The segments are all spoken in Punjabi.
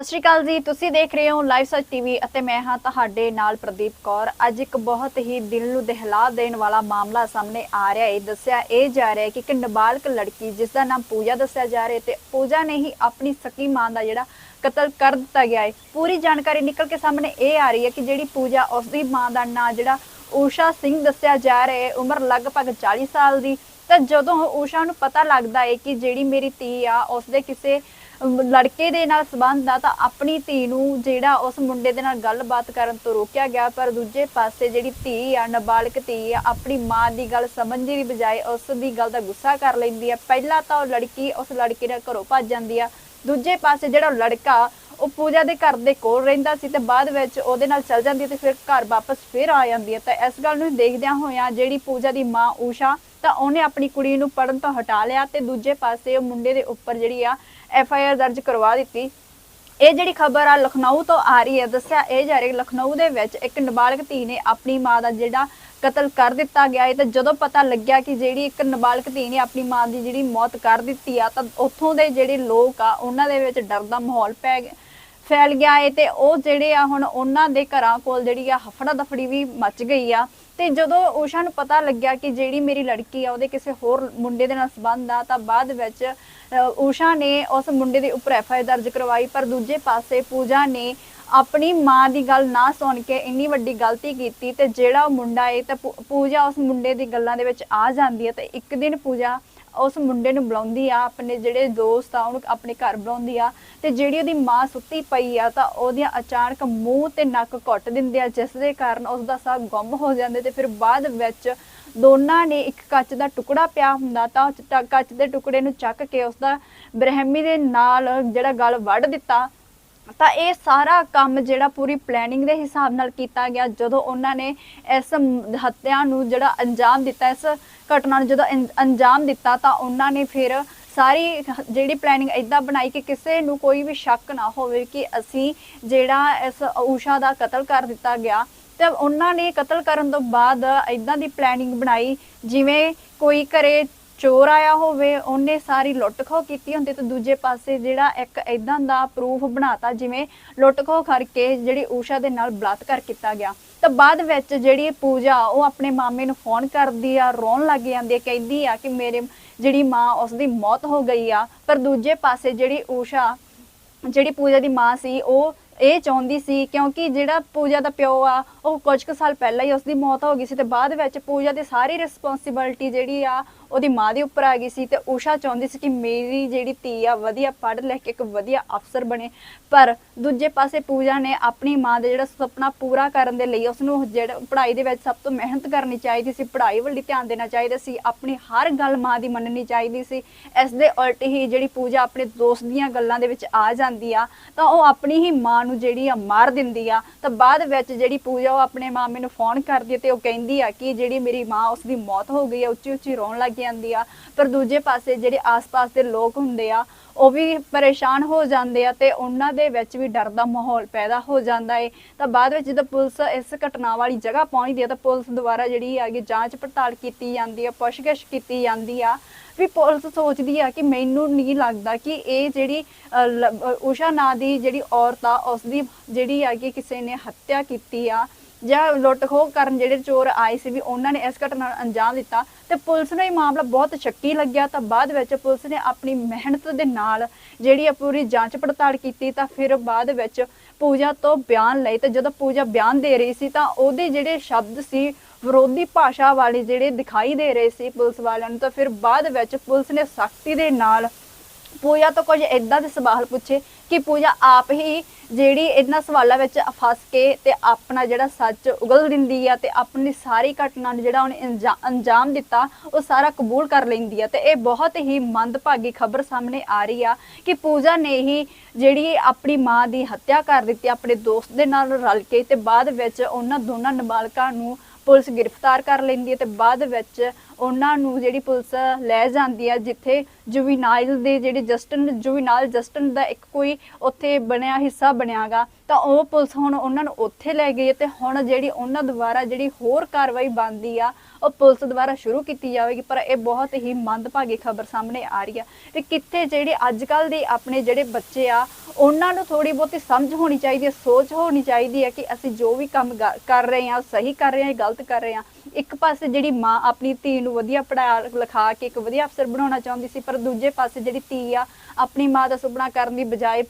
ਸਤਿ ਸ਼੍ਰੀ ਅਕਾਲ ਜੀ। ਤੁਸੀਂ ਦੇਖ ਰਹੇ ਹੋ ਲਾਈਵ ਸੱਚ ਟੀਵੀ ਅਤੇ ਮੈਂ ਹਾਂ ਤੁਹਾਡੇ ਨਾਲ ਪ੍ਰਦੀਪ ਕੌਰ। ਅੱਜ ਇੱਕ ਬਹੁਤ ਹੀ ਦਿਲ ਨੂੰ ਦਹਿਲਾ ਦੇਣ ਵਾਲਾ ਮਾਮਲਾ ਸਾਹਮਣੇ ਆ ਰਿਹਾ ਹੈ। ਦੱਸਿਆ ਇਹ ਜਾ ਰਿਹਾ ਹੈ ਕਿ ਇੱਕ ਨਾਬਾਲਗ ਲੜਕੀ, ਜਿਸ ਦਾ ਨਾਮ ਪੂਜਾ ਦੱਸਿਆ ਜਾ ਰਿਹਾ ਤੇ ਪੂਜਾ ਨੇ ਹੀ ਆਪਣੀ ਸਕੀ ਮਾਂ ਦਾ ਜਿਹੜਾ ਕਤਲ ਕਰ ਦਿੱਤਾ ਗਿਆ ਹੈ। ਪੂਰੀ ਜਾਣਕਾਰੀ ਨਿਕਲ ਕੇ ਸਾਹਮਣੇ ਇਹ ਆ ਰਹੀ ਹੈ ਕਿ ਜਿਹੜੀ ਪੂਜਾ, ਉਸ ਦੀ ਮਾਂ ਦਾ ਨਾਂ ਜਿਹੜਾ ਊਸ਼ਾ ਸਿੰਘ ਦੱਸਿਆ ਜਾ ਰਿਹਾ ਹੈ, ਉਮਰ ਲਗਭਗ 40 ਸਾਲ ਦੀ। ਤਾਂ ਜਦੋਂ ਊਸ਼ਾ ਨੂੰ ਪਤਾ ਲੱਗਦਾ ਹੈ ਕਿ ਜਿਹੜੀ ਮੇਰੀ ਧੀ ਆ ਉਸਦੇ ਕਿਸੇ ਲੜਕੇ ਦੇ ਨਾਲ ਸੰਬੰਧ ਆ ਤਾਂ ਆਪਣੀ ਧੀ ਨੂੰ ਜਿਹੜਾ ਉਸ ਮੁੰਡੇ ਦੇ ਨਾਲ ਗੱਲਬਾਤ ਕਰਨ ਤੋਂ ਰੋਕਿਆ ਗਿਆ, ਪਰ ਦੂਜੇ ਪਾਸੇ ਜਿਹੜੀ ਧੀ ਆ, ਨਾਬਾਲਗ ਧੀ ਆ, ਆਪਣੀ ਮਾਂ ਦੀ ਗੱਲ ਸਮਝਣ ਦੀ ਬਜਾਏ ਉਸ ਦੀ ਗੱਲ ਦਾ ਗੁੱਸਾ ਕਰ ਲੈਂਦੀ ਆ। ਪਹਿਲਾਂ ਤਾਂ ਉਹ ਲੜਕੀ ਉਸ ਲੜਕੇ ਨਾਲ ਘਰੋਂ ਭੱਜ ਜਾਂਦੀ ਆ। ਦੂਜੇ ਪਾਸੇ ਜਿਹੜਾ ਲੜਕਾ, ਉਹ ਪੂਜਾ ਦੇ ਘਰ ਦੇ ਕੋਲ ਰਹਿੰਦਾ ਸੀ ਤੇ ਬਾਅਦ ਵਿੱਚ ਉਹਦੇ ਨਾਲ ਚਲ ਜਾਂਦੀ ਤੇ ਫਿਰ ਘਰ ਵਾਪਸ ਫਿਰ ਆ ਜਾਂਦੀ ਹੈ ਤਾਂ ਇਸ ਗੱਲ ਨੂੰ ਦੇਖਦਿਆਂ ਹੋਇਆਂ ਜਿਹੜੀ ਪੂਜਾ ਦੀ ਮਾਂ ਊਸ਼ਾ, ਤਾਂ ਉਹਨੇ ਆਪਣੀ ਕੁੜੀ ਨੂੰ ਪੜਨ ਤੋਂ ਹਟਾ ਲਿਆ ਤੇ ਦੂਜੇ ਪਾਸੇ ਉਹ ਮੁੰਡੇ ਦੇ ਉੱਪਰ ਜਿਹੜੀ ਆ ਐਫ ਆਈ ਆਰ ਦਰਜ ਕਰਵਾ ਦਿੱਤੀ। ਇਹ ਜਿਹੜੀ ਖਬਰ ਆ ਲਖਨਊ ਤੋਂ ਆ ਰਹੀ ਹੈ, ਦੱਸਿਆ ਇਹ ਜਾ ਰਿਹਾ ਕਿ ਲਖਨਊ ਦੇ ਵਿੱਚ ਇੱਕ ਨਾਬਾਲਗ ਧੀ ਨੇ ਆਪਣੀ ਮਾਂ ਦਾ ਜਿਹੜਾ ਕਤਲ ਕਰ ਦਿੱਤਾ ਗਿਆ। ਹੈ ਤੇ ਜਦੋਂ ਪਤਾ ਲੱਗਿਆ ਕਿ ਜਿਹੜੀ ਇੱਕ ਨਾਬਾਲਗ ਧੀ ਨੇ ਆਪਣੀ ਮਾਂ ਦੀ ਜਿਹੜੀ ਮੌਤ ਕਰ ਦਿੱਤੀ ਆ, ਤਾਂ ਉੱਥੋਂ ਦੇ ਜਿਹੜੇ ਲੋਕ ਆ, ਉਹਨਾਂ ਦੇ ਵਿੱਚ ਡਰ ਦਾ ਮਾਹੌਲ ਪੈ ਗਿਆ, ਫੈਲ ਗਿਆ। ਹੈ ਤੇ ਉਹ ਜਿਹੜੇ ਆ ਹੁਣ ਉਹਨਾਂ ਦੇ ਘਰਾਂ ਕੋਲ ਜਿਹੜੀ ਆ ਹਫੜਾ ਦਫੜੀ ਵੀ ਮਚ ਗਈ ਆ। ਤੇ ਜਦੋਂ ਊਸ਼ਾ ਨੂੰ ਪਤਾ ਲੱਗਿਆ ਕਿ ਜਿਹੜੀ ਮੇਰੀ ਲੜਕੀ ਆ, ਉਹਦੇ ਕਿਸੇ ਹੋਰ ਮੁੰਡੇ ਦੇ ਨਾਲ ਸੰਬੰਧ ਆ, ਤਾਂ ਬਾਅਦ ਵਿੱਚ ਊਸ਼ਾ ਨੇ ਉਸ ਮੁੰਡੇ ਦੇ ਉੱਪਰ ਐਫ ਆਈ ਦਰਜ ਕਰਵਾਈ, ਪਰ ਦੂਜੇ ਪਾਸੇ ਪੂਜਾ ਨੇ ਆਪਣੀ ਮਾਂ ਦੀ ਗੱਲ ਨਾ ਸੁਣ ਕੇ ਇੰਨੀ ਵੱਡੀ ਗਲਤੀ ਕੀਤੀ ਤੇ ਜਿਹੜਾ ਉਹ ਮੁੰਡਾ ਏ, ਤਾਂ ਪੂ- ਪੂਜਾ ਉਸ ਮੁੰਡੇ ਦੀ ਗੱਲਾਂ ਦੇ ਵਿੱਚ ਆ ਜਾਂਦੀ ਹੈ ਤੇ ਇੱਕ ਦਿਨ ਪੂਜਾ ਉਸ ਮੁੰਡੇ ਨੂੰ ਬੁਲਾਉਂਦੀ ਆ, ਆਪਣੇ ਜਿਹੜੇ ਦੋਸਤ ਆ, ਉਹਨੂੰ ਆਪਣੇ ਘਰ ਬੁਲਾਉਂਦੀ ਆ ਤੇ ਜਿਹੜੀ ਉਹਦੀ ਮਾਂ ਸੁੱਤੀ ਪਈ ਆ ਤਾਂ ਉਹਦੀਆਂ ਅਚਾਨਕ ਮੂੰਹ ਤੇ ਨੱਕ ਘੁੱਟ ਦਿੰਦੇ ਆ, ਜਿਸ ਦੇ ਕਾਰਨ ਉਸ ਦਾ ਸਾਹ ਗੁੰਮ ਹੋ ਜਾਂਦੇ ਤੇ ਫਿਰ ਬਾਅਦ ਵਿੱਚ ਦੋਨਾਂ ਨੇ ਇੱਕ ਕੱਚ ਦਾ ਟੁਕੜਾ ਪਿਆ ਹੁੰਦਾ ਤਾਂ ਕੱਚ ਦੇ ਟੁਕੜੇ ਨੂੰ ਚੱਕ ਕੇ ਉਸ ਦਾ ਬ੍ਰਹਮੀ ਦੇ ਨਾਲ ਜਿਹੜਾ ਗਲ ਵੱਢ ਦਿੱਤਾ ਤਾਂ ਇਹ ਸਾਰਾ ਕੰਮ ਜਿਹੜਾ ਪੂਰੀ ਪਲੈਨਿੰਗ ਦੇ ਹਿਸਾਬ ਨਾਲ ਕੀਤਾ ਗਿਆ, ਜਦੋਂ ਉਹਨਾਂ ਨੇ ਇਸ ਹੱਤਿਆ ਨੂੰ ਜਿਹੜਾ ਅੰਜਾਮ ਦਿੱਤਾ, ਇਸ ਘਟਨਾ ਨੂੰ ਜਦੋਂ ਅੰਜ- ਅੰਜਾਮ ਦਿੱਤਾ, ਤਾਂ ਉਹਨਾਂ ਨੇ ਫਿਰ ਸਾਰੀ ਜਿਹੜੀ ਪਲੈਨਿੰਗ ਇਦਾਂ ਬਣਾਈ ਕਿ ਕਿਸੇ ਨੂੰ ਕੋਈ ਵੀ ਸ਼ੱਕ ਨਾ ਹੋਵੇ ਕਿ ਅਸੀਂ ਜਿਹੜਾ ਇਸ ਊਸ਼ਾ ਦਾ ਕਤਲ ਕਰ ਦਿੱਤਾ ਗਿਆ। ਤੇ ਉਹਨਾਂ ਨੇ ਕਤਲ ਕਰਨ ਤੋਂ ਬਾਅਦ ਇਦਾਂ ਦੀ ਪਲੈਨਿੰਗ ਬਣਾਈ, ਜਿਵੇਂ ਕੋਈ ਘਰੇ ਚੋਰ ਆਇਆ ਹੋਵੇ, ਉਹਨੇ ਸਾਰੀ ਲੁੱਟ ਕੀਤੀ ਹੁੰਦੀ ਤੇ ਦੂਜੇ ਪਾਸੇ ਜਿਹੜਾ ਇੱਕ ਇਦਾਂ ਦਾ ਪ੍ਰੂਫ ਬਣਾਤਾ ਜਿਵੇਂ ਲੁੱਟ ਕਰਕੇ ਜਿਹੜੀ ਊਸ਼ਾ ਦੇ ਨਾਲ ਬਲਾਤਕਾਰ ਕੀਤਾ ਗਿਆ। ਤਾਂ ਬਾਅਦ ਵਿੱਚ ਜਿਹੜੀ ਪੂਜਾ, ਉਹ ਆਪਣੇ ਮਾਮੇ ਨੂੰ ਫੋਨ ਕਰਦੀ ਆ, ਰੋਣ ਲੱਗ ਜਾਂਦੀ ਆ, ਕਹਿੰਦੀ ਆ ਕਿ ਮੇਰੇ, ਜਿਹੜੀ ਮਾਂ ਉਸ ਦੀ ਮੌਤ ਹੋ ਗਈ ਆ। ਪਰ ਦੂਜੇ ਪਾਸੇ ਜਿਹੜੀ ਊਸ਼ਾ, ਜਿਹੜੀ ਪੂਜਾ ਦੀ ਮਾਂ ਸੀ, ਉਹ ਇਹ ਚਾਹੁੰਦੀ ਸੀ ਕਿਉਂਕਿ ਜਿਹੜਾ ਪੂਜਾ ਦਾ ਪਿਓ ਆ ਉਹ ਕੁਝ ਕੁ ਸਾਲ ਪਹਿਲਾਂ ਹੀ ਉਸ ਦੀ ਮੌਤ ਹੋ ਗਈ ਸੀ ਤੇ ਬਾਅਦ ਵਿੱਚ ਪੂਜਾ ਦੀ ਸਾਰੀ ਰਿਸਪੌਂਸਿਬਿਲਟੀ ਜਿਹੜੀ ਆ, ਉਹਦੀ ਮਾਂ ਦੇ ਉੱਪਰ ਆ ਗਈ ਸੀ ਤੇ ਊਸ਼ਾ ਚਾਹੁੰਦੀ ਸੀ ਕਿ ਮੇਰੀ ਜਿਹੜੀ ਧੀ ਆ, ਵਧੀਆ ਪੜ੍ਹ ਲਿਖ ਕੇ ਇੱਕ ਵਧੀਆ ਅਫਸਰ ਬਣੇ। ਪਰ ਦੂਜੇ ਪਾਸੇ ਪੂਜਾ ਨੇ ਆਪਣੀ ਮਾਂ ਦਾ ਜਿਹੜਾ ਸੁਪਨਾ ਪੂਰਾ ਕਰਨ ਦੇ ਲਈ ਉਸ ਨੂੰ ਜਿਹੜਾ ਪੜ੍ਹਾਈ ਦੇ ਵਿੱਚ ਸਭ ਤੋਂ ਮਿਹਨਤ ਕਰਨੀ ਚਾਹੀਦੀ ਸੀ, ਪੜ੍ਹਾਈ ਵੱਲ ਧਿਆਨ ਦੇਣਾ ਚਾਹੀਦਾ ਸੀ, ਆਪਣੀ ਹਰ ਗੱਲ ਮਾਂ ਦੀ ਮੰਨਣੀ ਚਾਹੀਦੀ ਸੀ। ਇਸ ਦੇ ਉਲਟ ਹੀ ਜਿਹੜੀ ਪੂਜਾ ਆਪਣੇ ਦੋਸਤ ਦੀਆਂ ਗੱਲਾਂ ਦੇ ਵਿੱਚ ਆ ਜਾਂਦੀ ਆ, ਤਾਂ ਉਹ ਆਪਣੀ ਹੀ ਮਾਂ ਨੂੰ ਜਿਹੜੀ ਆ ਮਾਰ ਦਿੰਦੀ ਆ। ਤਾਂ ਬਾਅਦ ਵਿੱਚ ਜਿਹੜੀ ਪੂਜਾ ਉਹ ਆਪਣੇ ਮਾਮੇ ਨੂੰ ਫੋਨ ਕਰਦੀ ਹੈ ਤੇ ਉਹ ਕਹਿੰਦੀ ਆ ਕਿ ਜਿਹੜੀ ਮੇਰੀ ਮਾਂ ਉਸ ਦੀ ਮੌਤ ਹੋ ਗਈ ਆ ਉੱਚੀ ਉੱਚੀ ਰੋਣ ਲੱਗ ਜਾਂਦੀ ਆ। ਪਰ ਦੂਜੇ ਪਾਸੇ ਜਿਹੜੇ ਆਸ-ਪਾਸ ਦੇ ਲੋਕ ਹੁੰਦੇ ਆ ਉਹ ਵੀ ਪਰੇਸ਼ਾਨ ਹੋ ਜਾਂਦੇ ਆ ਤੇ ਉਹਨਾਂ ਦੇ ਵਿੱਚ ਵੀ ਡਰ ਦਾ ਮਾਹੌਲ ਪੈਦਾ ਹੋ ਜਾਂਦਾ ਏ। ਤਾਂ ਬਾਅਦ ਵਿੱਚ ਜਦੋਂ ਪੁਲਿਸ ਇਸ ਘਟਨਾ ਵਾਲੀ ਜਗ੍ਹਾ ਪਹੁੰਚਦੀ ਆ ਤਾਂ ਪੁਲਿਸ ਦੁਆਰਾ ਜਿਹੜੀ ਹੈਗੀ ਜਾਂਚ ਪੜਤਾਲ ਕੀਤੀ ਜਾਂਦੀ ਆ ਪੁੱਛਗਿੱਛ ਕੀਤੀ ਜਾਂਦੀ ਆ। ਵੀ ਪੁਲਿਸ ਸੋਚਦੀ ਆ ਕਿ ਮੈਨੂੰ ਨਹੀਂ ਲੱਗਦਾ ਕਿ ਇਹ ਜਿਹੜੀ ਅ, ਊਸ਼ਾ ਨਾਂ ਦੀ ਜਿਹੜੀ ਔਰਤ ਆ ਉਸ ਦੀ ਜਿਹੜੀ ਹੈਗੀ ਕਿਸੇ ਨੇ ਹੱਤਿਆ ਕੀਤੀ ਆ ਜਾਂ ਲੁੱਟ ਖੋਹ ਕਰਨ ਜਿਹੜੇ ਚੋਰ ਆਏ ਸੀ ਵੀ ਉਹਨਾਂ ਨੇ ਇਸ ਘਟਨਾ ਨੂੰ ਅੰਜਾਮ ਦਿੱਤਾ ਤੇ ਪੁਲਿਸ ਨੂੰ ਇਹ ਮਾਮਲਾ ਬਹੁਤ ਸ਼ੱਕੀ ਲੱਗਿਆ ਤਾਂ ਬਾਅਦ ਵਿੱਚ ਪੁਲਿਸ ਨੇ ਆਪਣੀ ਮਿਹਨਤ ਦੇ ਨਾਲ ਜਿਹੜੀ ਆ ਪੂਰੀ ਜਾਂਚ ਪੜਤਾਲ ਕੀਤੀ ਤਾਂ ਫਿਰ ਬਾਅਦ ਵਿੱਚ ਪੂਜਾ ਤੋਂ ਬਿਆਨ ਲਏ ਤੇ ਜਦੋਂ ਪੂਜਾ ਬਿਆਨ ਦੇ ਰਹੀ ਸੀ ਤਾਂ ਉਹਦੇ ਜਿਹੜੇ ਸ਼ਬਦ ਸੀ ਵਿਰੋਧੀ ਭਾਸ਼ਾ ਵਾਲੇ ਜਿਹੜੇ ਦਿਖਾਈ ਦੇ ਰਹੇ ਸੀ ਪੁਲਿਸ ਵਾਲਿਆਂ ਨੂੰ ਤਾਂ ਫਿਰ ਬਾਅਦ ਵਿੱਚ ਪੁਲਿਸ ਨੇ ਸਖਤੀ ਦੇ ਨਾਲ ਪੂਜਾ ਤੋਂ ਕੁਝ ਇਦਾਂ ਦੇ ਸਵਾਲ ਪੁੱਛੇ ਕਿ ਪੂਜਾ ਆਪ ਹੀ ਜਿਹੜੀ ਇਹਨਾਂ ਸਵਾਲਾਂ ਵਿੱਚ ਫਸ ਕੇ ਤੇ ਆਪਣਾ ਜਿਹੜਾ ਸੱਚ ਉਗਲ ਦਿੰਦੀ ਆ ਤੇ ਆਪਣੀ ਸਾਰੀ ਘਟਨਾ ਨੂੰ ਜਿਹੜਾ ਉਹਨੇ ਅੰਜਾਮ ਦਿੱਤਾ, ਉਹ ਸਾਰਾ ਕਬੂਲ ਕਰ ਲੈਂਦੀ ਆ। ਤੇ ਇਹ ਬਹੁਤ ਹੀ ਮੰਦਭਾਗੀ ਖਬਰ ਸਾਹਮਣੇ ਆ ਰਹੀ ਆ ਕਿ ਪੂਜਾ ਨੇ ਹੀ ਜਿਹੜੀ ਆਪਣੀ ਮਾਂ ਦੀ ਹੱਤਿਆ ਕਰ ਦਿੱਤੀ, ਆਪਣੇ ਦੋਸਤ ਦੇ ਨਾਲ ਰਲ ਕੇ ਤੇ ਬਾਅਦ ਵਿੱਚ ਉਹਨਾਂ ਦੋਨਾਂ ਨਾਬਾਲਕਾਂ ਨੂੰ ਪੁਲਿਸ ਗ੍ਰਿਫਤਾਰ ਕਰ ਲੈਂਦੀ ਹੈ ਤੇ ਬਾਅਦ ਵਿੱਚ ਉਹਨਾਂ ਨੂੰ ਜਿਹੜੀ ਪੁਲਿਸ ਲੈ ਜਾਂਦੀ ਆ, ਜਿੱਥੇ ਜੁਵੀਨਾਈਲ ਦੇ ਜਿਹੜੇ ਜਸਟਨ ਜੁਵੀਨਾਲ ਜਸਟਨ ਦਾ ਇੱਕ ਕੋਈ ਉੱਥੇ ਬਣਿਆ ਹਿੱਸਾ ਬਣਿਆਗਾ, ਤਾਂ ਉਹ ਪੁਲਿਸ ਹੁਣ ਉਹਨਾਂ ਨੂੰ ਉੱਥੇ ਲੈ ਗਈ ਹੈ ਤੇ ਹੁਣ ਜਿਹੜੀ ਉਹਨਾਂ ਦੁਆਰਾ ਜਿਹੜੀ ਹੋਰ ਕਾਰਵਾਈ ਬਣਦੀ ਆ, ਉਹ ਪੁਲਿਸ ਦੁਆਰਾ ਸ਼ੁਰੂ ਕੀਤੀ ਜਾਵੇਗੀ, ਪਰ ਇਹ ਬਹੁਤ ਹੀ ਮੰਦਭਾਗੀ ਖਬਰ ਸਾਹਮਣੇ ਆ ਰਹੀ ਆ। ਤੇ ਕਿੱਥੇ ਜਿਹੜੇ ਅੱਜ ਕੱਲ ਦੇ ਆਪਣੇ ਜਿਹੜੇ ਬੱਚੇ ਆ ਉਹਨਾਂ ਨੂੰ ਥੋੜੀ ਬਹੁਤੀ ਸਮਝ ਹੋਣੀ ਚਾਹੀਦੀ ਹੈ, ਸੋਚ ਹੋਣੀ ਚਾਹੀਦੀ ਹੈ ਕਿ ਅਸੀਂ ਜੋ ਵੀ ਕੰਮ ਕਰ ਰਹੇ ਹਾਂ, ਸਹੀ ਕਰ ਰਹੇ ਹਾਂ ਗਲਤ ਕਰ ਰਹੇ ਹਾਂ, ਇੱਕ ਪਾਸੇ ਜਿਹੜੀ ਮਾਂ ਆਪਣੀ ਧੀ ਨੂੰ ਵਧੀਆ ਪੜ੍ਹਾ ਲਿਖਾ ਕੇ ਇੱਕ ਵਧੀਆ ਅਫਸਰ ਬਣਾਉਣਾ ਚਾਹੁੰਦੀ ਸੀ, ਪਰ ਦੂਜੇ ਪਾਸੇ ਜਿਹੜੀ ਧੀ ਆ, ਆਪਣੀ ਮਾਂ ਦਾ ਸੁਪਨਾ ਕਰਨ ਦੀ ਬਜਾਏ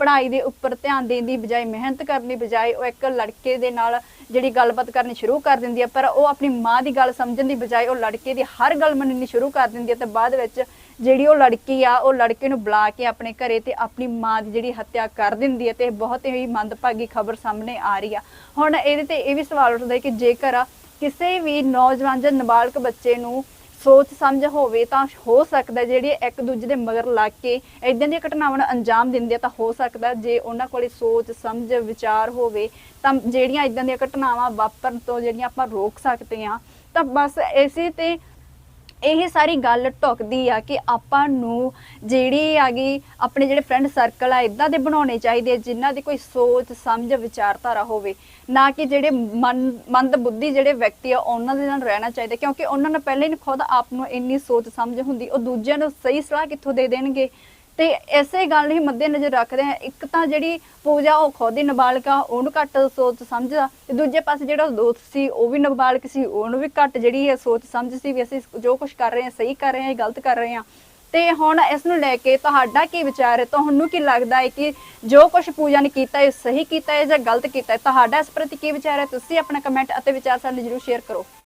ਪੜ੍ਹਾਈ ਦੇ ਉੱਪਰ ਧਿਆਨ ਦੇਣ ਦੀ ਬਜਾਏ, ਮਿਹਨਤ ਕਰਨ ਦੀ ਬਜਾਏ ਉਹ ਇੱਕ ਲੜਕੇ ਦੇ ਨਾਲ ਜਿਹੜੀ ਗੱਲਬਾਤ ਕਰਨੀ ਸ਼ੁਰੂ ਕਰ ਦਿੰਦੀ ਹੈ, ਪਰ ਉਹ ਆਪਣੀ ਮਾਂ ਦੀ ਗੱਲ ਸਮਝਣ ਦੀ ਬਜਾਏ ਉਹ ਲੜਕੇ ਦੀ ਹਰ ਗੱਲ ਮੰਨਣੀ ਸ਼ੁਰੂ ਕਰ ਦਿੰਦੀ ਹੈ ਤੇ ਬਾਅਦ ਵਿੱਚ ਜਿਹੜੀ ਉਹ ਲੜਕੀ ਆ, ਉਹ ਲੜਕੇ ਨੂੰ ਬੁਲਾ ਕੇ ਆਪਣੇ ਘਰੇ ਤੇ ਆਪਣੀ ਮਾਂ ਦੀ ਜਿਹੜੀ ਹੱਤਿਆ ਕਰ ਦਿੰਦੀ ਹੈ ਤੇ ਬਹੁਤ ਹੀ ਮੰਦਭਾਗੀ ਖਬਰ ਸਾਹਮਣੇ ਆ ਰਹੀ ਆ। ਹੁਣ ਇਹਦੇ ਤੇ ਇਹ ਵੀ ਸਵਾਲ ਉੱਠਦਾ ਹੈ ਕਿ ਜੇਕਰ ਕਿਸੇ ਵੀ ਨੌਜਵਾਨ ਜਾਂ ਨਾਬਾਲਗ ਬੱਚੇ ਨੂੰ ਸੋਚ ਸਮਝ ਹੋਵੇ ਤਾਂ ਹੋ ਸਕਦਾ ਜਿਹੜੀ ਇੱਕ ਦੂਜੇ ਦੇ ਮਗਰ ਲੱਗ ਕੇ ਇਦਾਂ ਦੀਆਂ ਘਟਨਾਵਾਂ ਨੂੰ ਅੰਜਾਮ ਦਿੰਦੇ ਆ ਤਾਂ ਹੋ ਸਕਦਾ ਜੇ ਉਹਨਾਂ ਕੋਲੇ ਸੋਚ ਸਮਝ, ਵਿਚਾਰ ਹੋਵੇ ਤਾਂ ਜਿਹੜੀਆਂ ਇਦਾਂ ਦੀਆਂ ਘਟਨਾਵਾਂ ਵਾਪਰਨ ਤੋਂ ਜਿਹੜੀਆਂ ਆਪਾਂ ਰੋਕ ਸਕਦੇ ਆ ਤਾਂ ਬਸ ਇਸੇ ਤੇ ਇਹ ਸਾਰੀ ਗੱਲ ਟੁਕਦੀ ਆ ਕਿ ਆਪਾਂ ਨੂੰ ਜਿਹੜੀ ਆਗੀ ਆਪਣੇ ਜਿਹੜੇ ਫਰੈਂਡ ਸਰਕਲ ਆ ਇਦਾਂ ਦੇ ਬਣਾਉਣੇ ਚਾਹੀਦੇ ਆ, ਜਿਨ੍ਹਾਂ ਦੀ ਕੋਈ ਸੋਚ, ਸਮਝ, ਵਿਚਾਰਧਾਰਾ ਹੋਵੇ। ਨਾ ਕਿ ਜਿਹੜੇ ਮਨ, ਮੰਦ ਬੁੱਧੀ ਜਿਹੜੇ ਵਿਅਕਤੀ ਆ, ਉਹਨਾਂ ਦੇ ਨਾਲ ਰਹਿਣਾ ਚਾਹੀਦਾ, ਕਿਉਂਕਿ ਉਹਨਾਂ ਨੂੰ ਪਹਿਲਾਂ ਹੀ ਖੁਦ ਆਪ ਨੂੰ ਇੰਨੀ ਸੋਚ, ਸਮਝ ਹੁੰਦੀ, ਉਹ ਦੂਜਿਆਂ ਨੂੰ ਸਹੀ ਸਲਾਹ ਕਿੱਥੋਂ ਦੇ ਦੇਣਗੇ? ਤੇ ਇਸੇ ਗੱਲ ਨੂੰ ਮੱਦੇ ਨਜ਼ਰ ਰੱਖਦੇ ਆ ਇੱਕ ਤਾਂ ਜਿਹੜੀ ਪੂਜਾ ਉਹ ਖੁਦ ਹੀ ਨਾਬਾਲਗ ਉਹਨੂੰ ਘੱਟ ਸੋਚ ਸਮਝਦਾ ਤੇ ਦੂਜੇ ਪਾਸੇ ਜਿਹੜਾ ਦੋਸਤ ਸੀ, ਉਹ ਵੀ ਨਾਬਾਲਗ ਸੀ, ਉਹਨੂੰ ਵੀ ਘੱਟ ਜਿਹੜੀ ਹੈ ਸੋਚ ਸਮਝ ਸੀ ਵੀ ਅਸੀਂ ਜੋ ਕੁਝ ਕਰ ਰਹੇ ਹਾਂ, ਸਹੀ ਕਰ ਰਹੇ ਹਾਂ ਗਲਤ ਕਰ ਰਹੇ ਹਾਂ। ਤੇ ਹੁਣ ਇਸ ਨੂੰ ਲੈ ਕੇ ਤੁਹਾਡਾ ਕੀ ਵਿਚਾਰ ਹੈ? ਤੁਹਾਨੂੰ ਕੀ ਲੱਗਦਾ ਹੈ ਕਿ ਜੋ ਕੁਝ ਪੂਜਾ ਨੇ ਕੀਤਾ ਹੈ ਸਹੀ ਕੀਤਾ ਹੈ ਜਾਂ ਗਲਤ ਕੀਤਾ ਹੈ? ਤੁਹਾਡਾ ਇਸ ਪ੍ਰਤੀ ਕੀ ਵਿਚਾਰ ਹੈ? ਤੁਸੀਂ ਆਪਣਾ ਕਮੈਂਟ ਅਤੇ ਵਿਚਾਰ ਸਾਡੇ ਜਰੂਰ ਸ਼ੇਅਰ ਕਰੋ।